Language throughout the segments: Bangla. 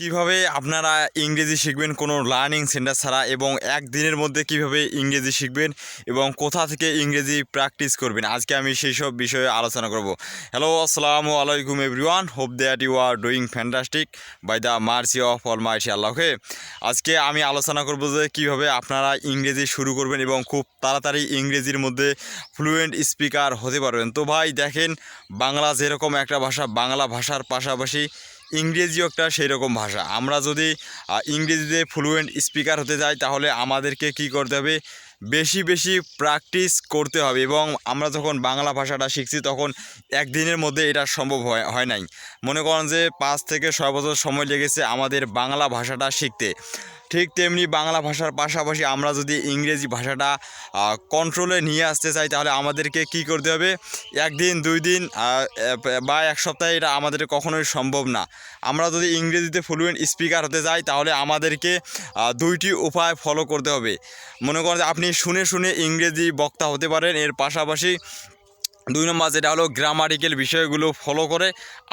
কীভাবে আপনারা ইংরেজি শিখবেন? কোনো লার্নিং সেন্টার ছাড়া এবং একদিনের মধ্যে কীভাবে ইংরেজি শিখবেন? এবং কোথা থেকে ইংরেজি প্র্যাকটিস করবেন? আজকে আমি সেই সব বিষয়ে আলোচনা করব। হ্যালো আসসালামু আলাইকুম everyone hope that you are doing fantastic by the mercy of almighty আল্লাহকে আজকে আমি আলোচনা করব যে কীভাবে আপনারা ইংরেজি শুরু করবেন এবং খুব তাড়াতাড়ি ইংরেজির মধ্যে ফ্লুয়েন্ট স্পিকার হতে পারবেন। তো ভাই, দেখেন, বাংলা যেরকম একটা ভাষা, বাংলা ভাষার পাশাপাশি ইংরেজিও একটা সেই রকম ভাষা। আমরা যদি ইংরেজিতে ফ্লুয়েন্ট স্পিকার হতে যাই তাহলে আমাদেরকে কি করতে হবে? বেশি বেশি প্র্যাকটিস করতে হবে এবং আমরা যখন বাংলা ভাষাটা শিখছি, তখন একদিনের মধ্যে এটা সম্ভব হয় হয় নাই। মনে করেন যে পাঁচ থেকে ছয় বছর সময় লেগেছে আমাদের বাংলা ভাষাটা শিখতে। ঠিক তেমনি বাংলা ভাষার পাশাপাশি আমরা যদি ইংরেজি ভাষাটা কন্ট্রোলে নিয়ে আসতে চাই, তাহলে আমাদেরকে কি করতে হবে? একদিন, দুই দিন বা এক সপ্তাহে এটা আমাদের কখনোই সম্ভব না। আমরা যদি ইংরেজিতে ফ্লুয়েন্ট স্পিকার হতে যাই তাহলে আমাদেরকে দুইটি উপায় ফলো করতে হবে। মনে করেন আপনি শুনে শুনে ইংরেজি বক্তা হতে পারেন, এর পাশাপাশি দুই নম্বর যেটা হলো গ্রামাটিক্যাল বিষয়গুলো ফলো করে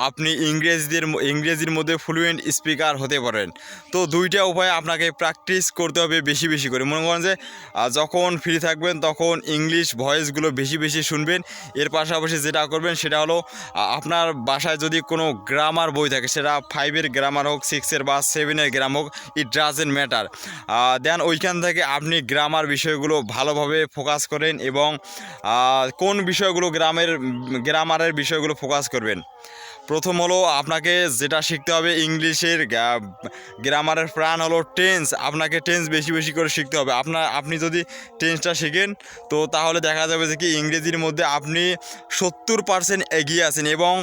আপনি ইংরেজিদের ইংরেজির মধ্যে ফ্লুয়েন্ট স্পিকার হতে পারেন। তো দুইটা উপায়ে আপনাকে প্র্যাকটিস করতে হবে বেশি বেশি করে। মনে করেন যে যখন ফ্রি থাকবেন তখন ইংলিশ ভয়েসগুলো বেশি বেশি শুনবেন। এর পাশাপাশি যেটা করবেন সেটা হলো আপনার বাসায় যদি কোনো গ্রামার বই থাকে, সেটা ফাইভের গ্রামার হোক সিক্সের বা সেভেনের গ্রাম হোক ইট ডাজেন্ট ম্যাটার দেন ওইখান থেকে আপনি গ্রামার বিষয়গুলো ভালোভাবে ফোকাস করেন এবং কোন বিষয়গুলো গ্রামের গ্রামারের বিষয়গুলো ফোকাস করবেন। প্রথম হলো আপনাকে যেটা শিখতে হবে ইংলিশের গ্রামারের প্রাণ হলো টেন্স, আপনাকে টেন্স বেশি বেশি করে শিখতে হবে। আপনার, আপনি যদি টেন্সটা শিখেন, তো তাহলে দেখা যাবে যে কি ইংরেজির মধ্যে আপনি সত্তর পার্সেন্ট এগিয়ে আছেন এবং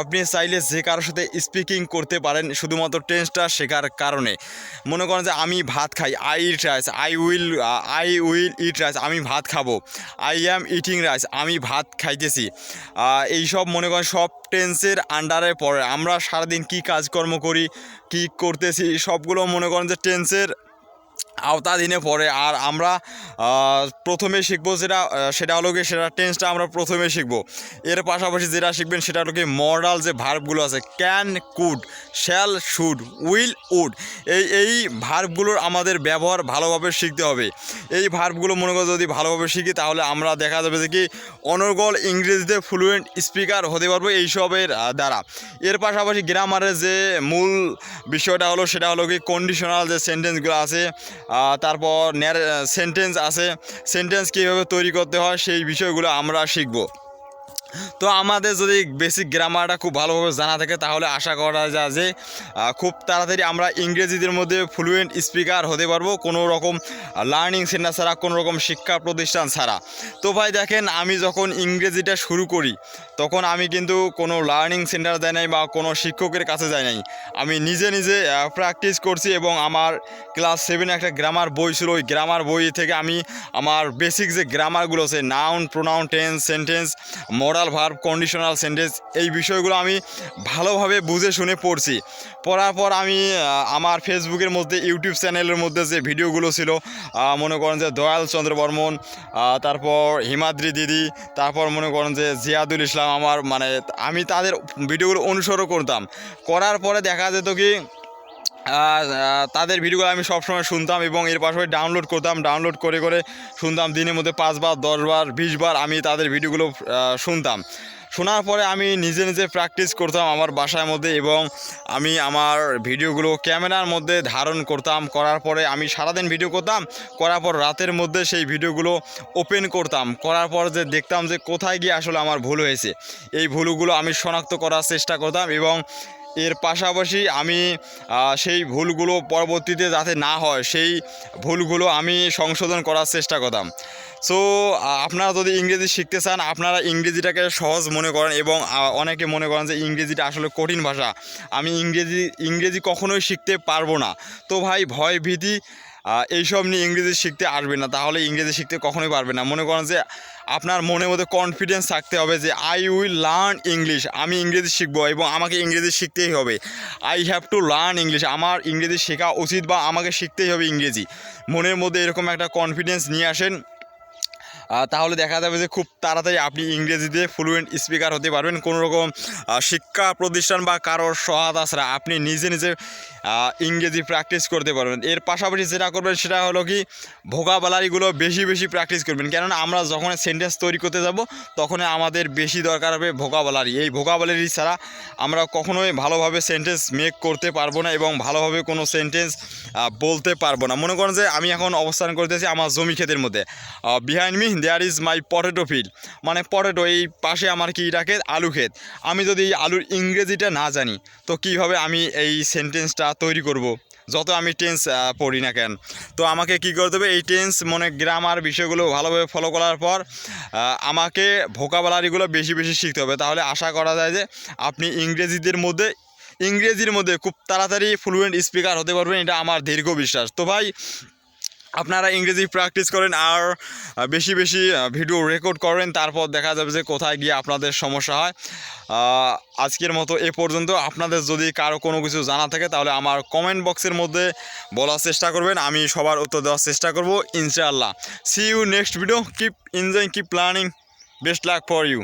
আপনি চাইলে যে কারোর সাথে স্পিকিং করতে পারেন, শুধুমাত্র টেন্সটা শেখার কারণে। মনে করেন যে আমি ভাত খাই I eat rice I will I will eat rice আমি ভাত খাব আই অ্যাম ইটিং রাইস আমি ভাত খাইতেছি। এইসব মনে করেন সব টেন্সের আন্ডারে পড়ে। আমরা সারাদিন কি কাজকর্ম করি কি করতেছি সবগুলো মনে করেন যে টেন্সের আওতাধীনে পড়ে। আর আমরা প্রথমে শিখব যেটা সেটা হলো কি সেটা টেন্সটা আমরা প্রথমে শিখব। এর পাশাপাশি যেটা শিখবেন সেটা হলো কি মডাল যে ভার্বগুলো আছে can could shall should will would এই এই ভার্বগুলোর আমাদের ব্যবহার ভালোভাবে শিখতে হবে। এই ভার্বগুলো মনে করো যদি ভালোভাবে শিখি, তাহলে আমরা দেখা যাবে যে কি অনর্গল ইংরেজিতে ফ্লুয়েন্ট স্পিকার হতে পারব এইসবের দ্বারা। এর পাশাপাশি গ্রামারের যে মূল বিষয়টা হলো, সেটা হলো কি কন্ডিশনাল যে সেন্টেন্সগুলো আছে তারপর সেন্টেন্স আছে। সেন্টেন্স কীভাবে তৈরি করতে হয় সেই বিষয়গুলো আমরা শিখব। তো আমাদের যদি বেসিক গ্রামারটা খুব ভালোভাবে জানা থাকে, তাহলে আশা করা যায় যে খুব তাড়াতাড়ি আমরা ইংরেজিদের মধ্যে ফ্লুয়েন্ট স্পিকার হতে পারব। কোনো রকম লার্নিং সেন্টার ছাড়া, কোনো রকম শিক্ষা প্রতিষ্ঠান ছাড়া। তো ভাই দেখেন, আমি যখন ইংরেজিটা শুরু করি, তখন আমি কিন্তু কোনো লার্নিং সেন্টার দেয় নাই বা কোনো শিক্ষকের কাছে যাই নাই। আমি নিজে নিজে প্র্যাকটিস করছি এবং আমার ক্লাস সেভেনে একটা গ্রামার বই ছিল। ওই গ্রামার বই থেকে আমি আমার বেসিক যে গ্রামারগুলো আছে noun pronoun tense sentence modal verb conditional sentence এই বিষয়গুলো আমি ভালোভাবে বুঝে শুনে পড়ছি। পড়ার পর আমি আমার ফেসবুকের মধ্যে ইউটিউব চ্যানেলের মধ্যে যে ভিডিওগুলো ছিল মনে করেন যে দয়াল চন্দ্র বর্মন তারপর হিমাদ্রি দিদি, তারপর মনে করেন যে জিয়াদুল ইসলাম আমার মানে আমি তাদের ভিডিওগুলো অনুসরণ করতাম। করার পরে দেখা যেত কি তাদের ভিডিওগুলো আমি সবসময় শুনতাম এবং এর পাশাপাশি ডাউনলোড করতাম। ডাউনলোড করে করে শুনতাম দিনের মধ্যে পাঁচবার, দশবার, বিশবার আমি তাদের ভিডিওগুলো শুনতাম। শোনার পরে আমি নিজে নিজে প্র্যাকটিস করতাম আমার বাসার মধ্যে এবং আমি আমার ভিডিওগুলো ক্যামেরার মধ্যে ধারণ করতাম। করার পরে আমি সারাদিন ভিডিও করতাম। করার পর রাতের মধ্যে সেই ভিডিওগুলো ওপেন করতাম। করার পর যে দেখতাম যে কোথায় গিয়ে আসলে আমার ভুল হয়েছে। এই ভুলগুলো আমি শনাক্ত করার চেষ্টা করতাম এবং এর পাশাপাশি আমি সেই ভুলগুলো পরবর্তীতে যাতে না হয়, সেই ভুলগুলো আমি সংশোধন করার চেষ্টা করতাম। সো আপনারা যদি ইংরেজি শিখতে চান, আপনারা ইংরেজিটাকে সহজ মনে করেন এবং অনেকে মনে করেন যে ইংরেজিটা আসলে কঠিন ভাষা। আমি ইংরেজি ইংরেজি কখনোই শিখতে পারব না। তো ভাই, ভয়, ভীতি এইসব নিয়ে ইংরেজি শিখতে আসবে না। তাহলে ইংরেজি শিখতে কখনোই পারবে না। মনে করেন যে আপনার মনের মধ্যে কনফিডেন্স থাকতে হবে যে আই উইল লার্ন ইংলিশ আমি ইংরেজি শিখব এবং আমাকে ইংরেজি শিখতেই হবে। I have to learn English আমার ইংরেজি শেখা উচিত বা আমাকে শিখতেই হবে ইংরেজি। মনের মধ্যে এরকম একটা কনফিডেন্স নিয়ে আসেন। তাহলে দেখা যাবে যে খুব তাড়াতাড়ি আপনি ইংরেজিতে ফ্লুয়েন্ট স্পিকার হতে পারবেন। কোনো রকম শিক্ষা প্রতিষ্ঠান বা কারোর সহায়তা ছাড়া আপনি নিজে নিজে ইংরেজি প্র্যাকটিস করতে পারবেন। এর পাশাপাশি যেটা করবেন সেটা হলো কি ভোকাবুলারিগুলো বেশি বেশি প্র্যাকটিস করবেন। কেননা আমরা যখন সেন্টেন্স তৈরি করতে যাব, তখন আমাদের বেশি দরকার হবে ভোকাবুলারি এই ভোকাবুলারি ছাড়া আমরা কখনোই ভালোভাবে সেন্টেন্স মেক করতে পারব না এবং ভালোভাবে কোনো সেন্টেন্স বলতে পারব না। মনে করেন যে আমি এখন অবস্থান করতেছি আমার জমি ক্ষেতের মধ্যে। Behind me there is my potato field মানে পটেটো এই পাশে আমার কি রাখে? আলু ক্ষেত। আমি যদি এই আলুর ইংরেজিটা না জানি, তো কীভাবে আমি এই সেন্টেন্সটা তৈরি করব। যত আমি টেন্স পড়ি না কেন। তো আমাকে কি করতে হবে? এই টেন্স মানে গ্রামার বিষয়গুলো ভালোভাবে ফলো করার পর আমাকে ভোকাবুলারিগুলো বেশি বেশি শিখতে হবে। তাহলে আশা করা যায় যে আপনি ইংরেজিদের মধ্যে, ইংরেজির মধ্যে খুব তাড়াতাড়ি ফ্লুয়েন্ট স্পিকার হতে পারবেন। এটা আমার দীর্ঘ বিশ্বাস। তো ভাই আপনারা ইংরেজি প্র্যাকটিস করেন আর বেশি বেশি ভিডিও রেকর্ড করেন, তারপর দেখা যাবে যে কোথায় গিয়ে আপনাদের সমস্যা হয়। আজকের মতো এ পর্যন্ত। আপনাদের যদি কারও কোনো কিছু জানা থাকে, তাহলে আমার কমেন্ট বক্সের মধ্যে বলার চেষ্টা করবেন। আমি সবার উত্তর দেওয়ার চেষ্টা করব, ইনশাআল্লাহ। See you next video keep enjoying keep planning best luck for you